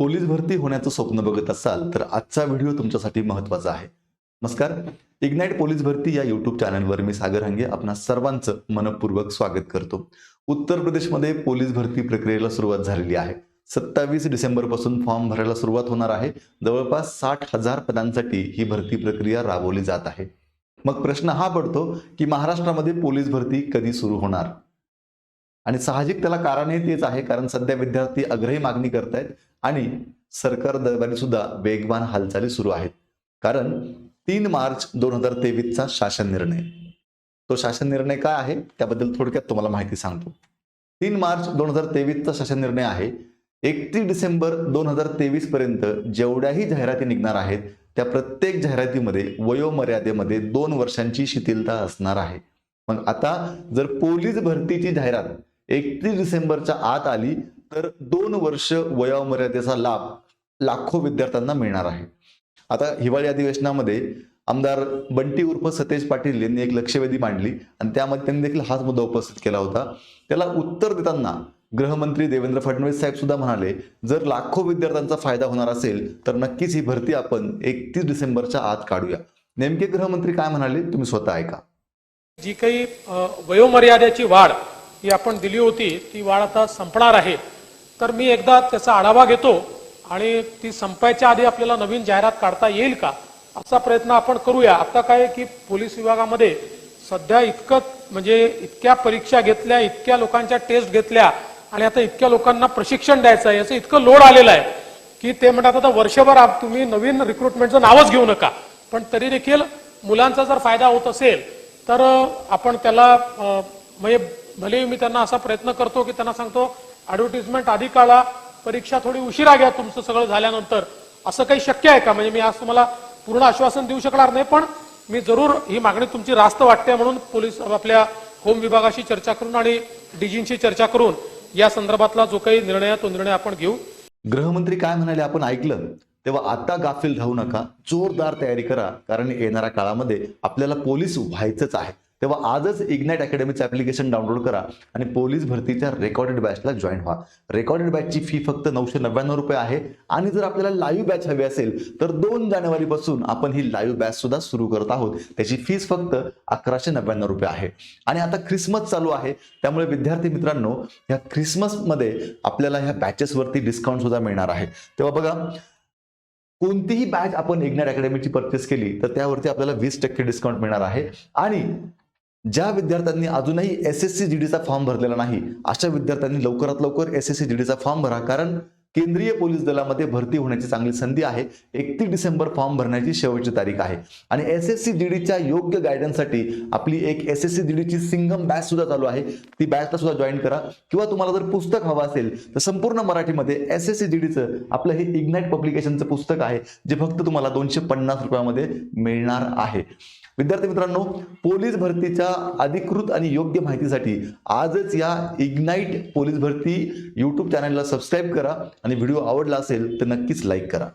Police भरती होण्याचं स्वप्न बघत असाल तर आजचा व्हिडिओ तुमच्यासाठी महत्त्वाचा आहे. नमस्कार. इग्नाईट पोलीस भरती या युट्यूब चॅनलवर मी सागर हंगे आपणा सर्वांचं मनपूर्वक स्वागत करतो. उत्तर प्रदेशमध्ये पोलीस भरती प्रक्रियेला सुरुवात झालेली आहे. सत्तावीस डिसेंबरपासून फॉर्म भरायला सुरुवात होणार आहे. जवळपास साठ हजार पदांसाठी ही भरती प्रक्रिया राबवली जात आहे. मग प्रश्न हा पडतो की महाराष्ट्रामध्ये पोलीस भरती कधी सुरू होणार? आणि साहजिक त्याला कारणही तेच आहे कारण सध्या विद्यार्थी अग्रही मागणी करतायत आणि सरकार दरबारी सुद्धा वेगवान हालचाली सुरू आहेत. कारण तीन मार्च दोन हजार तेवीसचा शासन निर्णय. तो शासन निर्णय काय आहे? त्याबद्दल थोडक्यात तुम्हाला माहिती सांगतो. तीन मार्च दोन हजार तेवीसचा शासन निर्णय आहे. एकतीस डिसेंबर दोन हजार तेवीस पर्यंत जेवढ्याही जाहिराती निघणार आहेत त्या प्रत्येक जाहिरातीमध्ये वयोमर्यादेमध्ये दोन वर्षांची शिथिलता असणार आहे. मग आता जर पोलीस भरतीची जाहिरात एकतीस डिसेंबरच्या आत आली तर दोन वर्ष वयोमर्यादेचा लाभ लाखो विद्यार्थ्यांना मिळणार आहे. आता हिवाळी अधिवेशनामध्ये आमदार बंटी उर्फ सतेज पाटील यांनी एक लक्षवेधी मांडली आणि त्यामध्ये त्यांनी देखील हाच मुद्दा उपस्थित केला होता. त्याला उत्तर देताना गृहमंत्री देवेंद्र फडणवीस साहेब सुद्धा म्हणाले जर लाखो विद्यार्थ्यांचा फायदा होणार असेल तर नक्कीच ही भरती आपण एकतीस डिसेंबरच्या आत काढूया. नेमके गृहमंत्री काय म्हणाले तुम्ही स्वतः ऐका. जी काही वयोमर्यादेची वाढ ही आपण दिली होती ती वाढ आता संपणार आहे. तर मी एकदा त्याचा आढावा घेतो आणि ती संपायच्या आधी आपल्याला नवीन जाहिरात काढता येईल का? असा प्रयत्न आपण करूया. आता काय की पोलीस विभागामध्ये सध्या इतकं म्हणजे इतक्या परीक्षा घेतल्या इतक्या लोकांच्या टेस्ट घेतल्या आणि आता इतक्या लोकांना प्रशिक्षण द्यायचं आहे याचं इतकं लोड आलेलं आहे की ते म्हणतात आता वर्षभर तुम्ही नवीन रिक्रुटमेंटचं नावच घेऊ नका. पण तरी देखील मुलांचा जर फायदा होत असेल तर आपण त्याला म्हणजे भलेही मी त्यांना असा प्रयत्न करतो की त्यांना सांगतो ऍडव्हर्टिजमेंट आधी काढा परीक्षा थोडी उशिरा घ्या तुमचं सगळं झाल्यानंतर. असं काही शक्य आहे का? म्हणजे मी आज तुम्हाला पूर्ण आश्वासन देऊ शकणार नाही पण मी जरूर ही मागणी तुमची रास्त वाटते म्हणून पोलीस आपल्या होम विभागाशी चर्चा करून आणि डीजींशी चर्चा करून या संदर्भातला जो काही निर्णय आहे तो निर्णय आपण घेऊ. गृहमंत्री काय म्हणाले आपण ऐकलं तेव्हा आता गाफील राहू नका जोरदार तयारी करा कारण येणाऱ्या काळामध्ये आपल्याला पोलीस व्हायचंच आहे. तेव्हा आजच इग्नाईट अकॅडमीचं ऍप्लिकेशन डाउनलोड करा आणि पोलीस भरतीच्या रेकॉर्डेड बॅचला जॉईन व्हा. रेकॉर्डेड बॅचची फी फक्त नऊशे नव्याण्णव रुपये आहे. आणि जर आपल्याला लाईव्ह बॅच हवी असेल तर दोन जानेवारीपासून आपण ही लाईव्ह बॅच सुद्धा सुरू करत आहोत. त्याची फीस फक्त अकराशे नव्याण्णव रुपये आहे. आणि आता ख्रिसमस चालू आहे. त्यामुळे विद्यार्थी मित्रांनो ह्या ख्रिसमसमध्ये आपल्याला ह्या बॅचेसवरती डिस्काउंट सुद्धा मिळणार आहे. तेव्हा बघा कोणतीही बॅच आपण इग्नाट अकॅडमीची परचेस केली तर त्यावरती आपल्याला वीस टक्के डिस्काउंट मिळणार आहे. आणि ज्या विद्यार्थ्यांनी अजूनही एस एस सी जी डीचा फॉर्म भरलेला नाही अशा विद्यार्थ्यांनी लवकरात लवकर एस एस सी जी डीचा फॉर्म भरा. कारण केंद्रीय पोलीस दलामध्ये भरती होण्याची चांगली संधी आहे. एकतीस डिसेंबर फॉर्म भरण्याची शेवटची तारीख आहे. आणि एस एस सी जी डीच्या योग्य गायडन्ससाठी आपली एक एस एस सी जी डीची सिंगम बॅच सुद्धा चालू आहे. ती बॅचला सुद्धा जॉईन करा. किंवा तुम्हाला जर पुस्तक हवं असेल तर संपूर्ण मराठीमध्ये एस एस सी जी डीचं आपलं हे इग्नाईट पब्लिकेशनचं पुस्तक आहे जे फक्त तुम्हाला दोनशे पन्नास रुपयामध्ये मिळणार आहे. विद्यार्थी मित्रांनो पोलीस भरतीच्या अधिकृत आणि योग्य माहितीसाठी आजच या इग्नाइट पोलीस भरती यूट्यूब चॅनलला सबस्क्राईब करा आणि व्हिडिओ आवडला असेल तर नक्कीच लाईक करा.